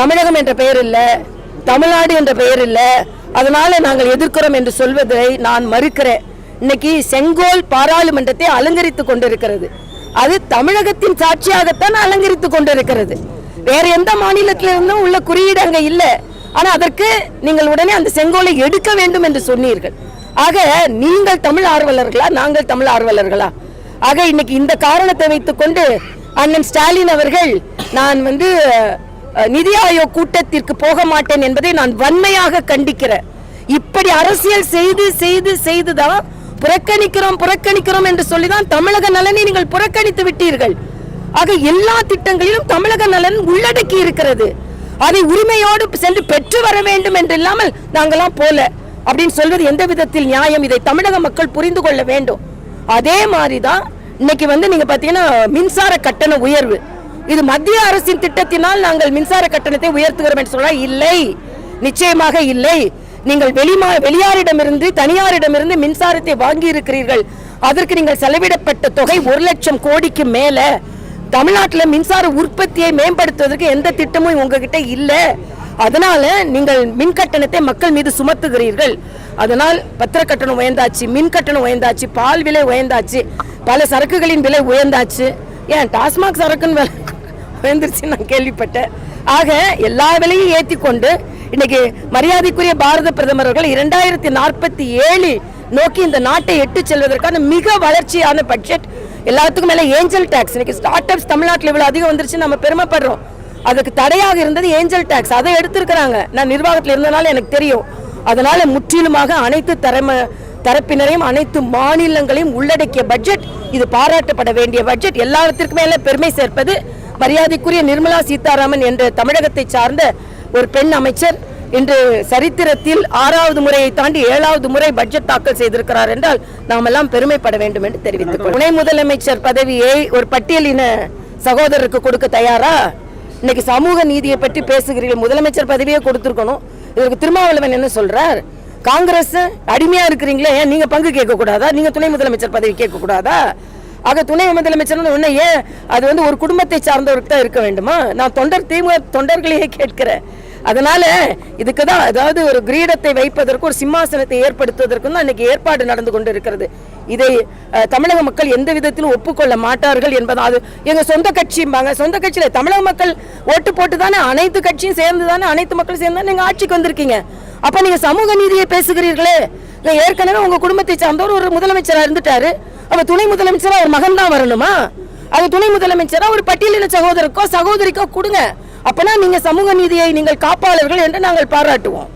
தமிழகம் என்ற பெயர் இல்லை தமிழ்நாடு என்ற பெயர் இல்லை. அதனால நாங்கள் எதிர்க்கிறோம் என்று சொல்வதை நான் மறுக்கிறேன். இன்னைக்கு செங்கோல் பாராளுமன்றத்தை அலங்கரித்துக் கொண்டிருக்கிறது. அது தமிழகத்தின் சாட்சியாகத்தான் அலங்கரித்துக் கொண்டிருக்கிறது. வேற எந்த மாநிலத்திலிருந்தும் உள்ள குறியீடு அங்க இல்ல. ஆனா அதற்கு நீங்கள் உடனே அந்த செங்கோலை எடுக்க வேண்டும் என்று சொன்னீர்கள். ஆக நீங்கள் தமிழ் ஆர்வலர்களா நாங்கள் தமிழ் ஆர்வலர்களா? ஆக இன்னைக்கு இந்த காரணத்தை வைத்துக்கொண்டு அண்ணன் ஸ்டாலின் அவர்கள் நான் வந்து நிதி ஆயோக் கூட்டத்திற்கு போக மாட்டேன் என்பதை நான் வன்மையாக கண்டிக்கிறேன். இப்படி அரசியல் செய்து செய்து செய்துதான் புறக்கணிக்கிறோம் புறக்கணிக்கிறோம் என்று சொல்லிதான் தமிழக நலனை நீங்கள் புறக்கணித்து விட்டீர்கள். ஆக எல்லா திட்டங்களிலும் தமிழக நலன் உள்ளடக்கி இருக்கிறது. அதை உரிமையோடு சென்று பெற்று வர வேண்டும் என்று இல்லாமல் நாங்கெல்லாம் போல அப்படின்னு சொல்வது எந்த விதத்தில் நியாயம்? இதை தமிழக மக்கள் புரிந்து கொள்ள வேண்டும். அதே மாதிரிதான் இன்னைக்கு வந்து நீங்க பாத்தீங்கன்னா மின்சார கட்டண உயர்வு. இது மத்திய அரசின் திட்டத்தினால் நாங்கள் மின்சார கட்டணத்தை உயர்த்துகிறோம் என்று சொல்ல இல்லை. நிச்சயமாக இல்லை. நீங்கள் வெளிமா வெளியாரிடமிருந்து தனியாரிடமிருந்து மின்சாரத்தை வாங்கி இருக்கிறீர்கள் அதற்கு நீங்கள் செலவிடப்பட்ட தொகை ஒரு லட்சம் கோடிக்கு மேல. தமிழ்நாட்டில் மின்சார உற்பத்தியை மேம்படுத்துவதற்கு எந்த திட்டமும் உங்ககிட்ட இல்லை. அதனால நீங்கள் மின் கட்டணத்தை மக்கள் மீது சுமத்துகிறீர்கள். அதனால் பத்திர கட்டணம் உயர்ந்தாச்சு மின் கட்டணம் உயர்ந்தாச்சு பால் விலை உயர்ந்தாச்சு பல சரக்குகளின் விலை உயர்ந்தாச்சு. ஏன் டாஸ்மாக் சரக்குன்னு விலை நான் கேள்விப்பட்டேன். ஆக எல்லா விலையும் ஏற்றி கொண்டு இன்னைக்கு மரியாதைக்குரிய பாரத பிரதமர் அவர்கள் இரண்டாயிரத்தி நாற்பத்தி ஏழு நோக்கி இந்த நாட்டை எட்டு செல்வதற்கான மிக வளர்ச்சியான பட்ஜெட் எல்லாத்துக்கும் மேல ஏஞ்சல் டேக்ஸ் இன்னைக்கு ஸ்டார்ட் அப்ஸ் தமிழ்நாட்டில் இவ்வளவு அதிகம் வந்துருச்சு நம்ம பெருமைப்படுறோம். அதுக்கு தடையாக இருந்தது ஏஞ்சல் டேக்ஸ் அதை எடுத்திருக்கிறாங்க. நான் நிர்வாகத்தில் இருந்தனால எனக்கு தெரியும். அதனால முற்றிலுமாக அனைத்து தரம தரப்பினரையும் அனைத்து மாநிலங்களையும் உள்ளடக்கிய பட்ஜெட் இது பாராட்டப்பட வேண்டிய பட்ஜெட் எல்லாத்திற்கும் மேல பெருமை சேர்ப்பது மரியாதைக்குரிய நிர்மலா சீதாராமன் என்ற தமிழகத்தை சார்ந்த ஒரு பெண் அமைச்சர் இன்று சரித்திரத்தில் ஆறாவது முறையை தாண்டி ஏழாவது முறை பட்ஜெட் தாக்கல் செய்திருக்கிறார் என்றால் நாம் எல்லாம் பெருமைப்பட வேண்டும் என்று தெரிவித்துக் துணை முதலமைச்சர் பதவியை ஒரு பட்டியலின சகோதரருக்கு கொடுக்க தயாரா? இன்னைக்கு சமூக நீதியை பற்றி பேசுகிறீர்கள். முதலமைச்சர் பதவியே கொடுத்துருக்கணும். இதற்கு திருமாவளவன் என்ன சொல்றார்? காங்கிரஸ் அடிமையா இருக்கிறீங்களே ஏன் நீங்க பங்கு கேட்க கூடாதா நீங்க துணை முதலமைச்சர் பதவி கேட்க கூடாதா ஆக துணை முதலமைச்சர் ஒன்று ஏன்? அது வந்து ஒரு குடும்பத்தை சார்ந்தவருக்கு தான் இருக்க வேண்டுமா? நான் தொண்டர் திமுக தொண்டர்களையே கேட்கிறேன். அதனால இதுக்கு தான் அதாவது ஒரு கிரீடத்தை வைப்பதற்கு ஒரு சிம்மாசனத்தை ஏற்படுத்துவதற்கும் தான் இன்னைக்கு ஏற்பாடு நடந்து கொண்டு இருக்கிறது. இதை தமிழக மக்கள் எந்த விதத்திலும் ஒப்புக்கொள்ள மாட்டார்கள் என்பது அது எங்கள் சொந்த கட்சிம்பாங்க. சொந்த கட்சியில் தமிழக மக்கள் ஓட்டு போட்டு தானே அனைத்து கட்சியும் சேர்ந்து தானே அனைத்து மக்களும் சேர்ந்து தானே நீங்கள் ஆட்சிக்கு வந்திருக்கீங்க. அப்போ நீங்கள் சமூக நீதியை பேசுகிறீர்களே. இல்ல ஏற்கனவே உங்கள் குடும்பத்தை சார்ந்தவர் ஒரு முதலமைச்சராக இருந்துட்டாரு. அப்ப துணை முதலமைச்சரா ஒரு மகன் தான் வரணுமா? அது துணை முதலமைச்சரா ஒரு பட்டியலின சகோதரருக்கோ சகோதரிக்கோ கொடுங்க. அப்பனா நீங்க சமூக நீதியை நீங்கள் காப்பாளர்கள் என்று நாங்கள் பாராட்டுவோம்.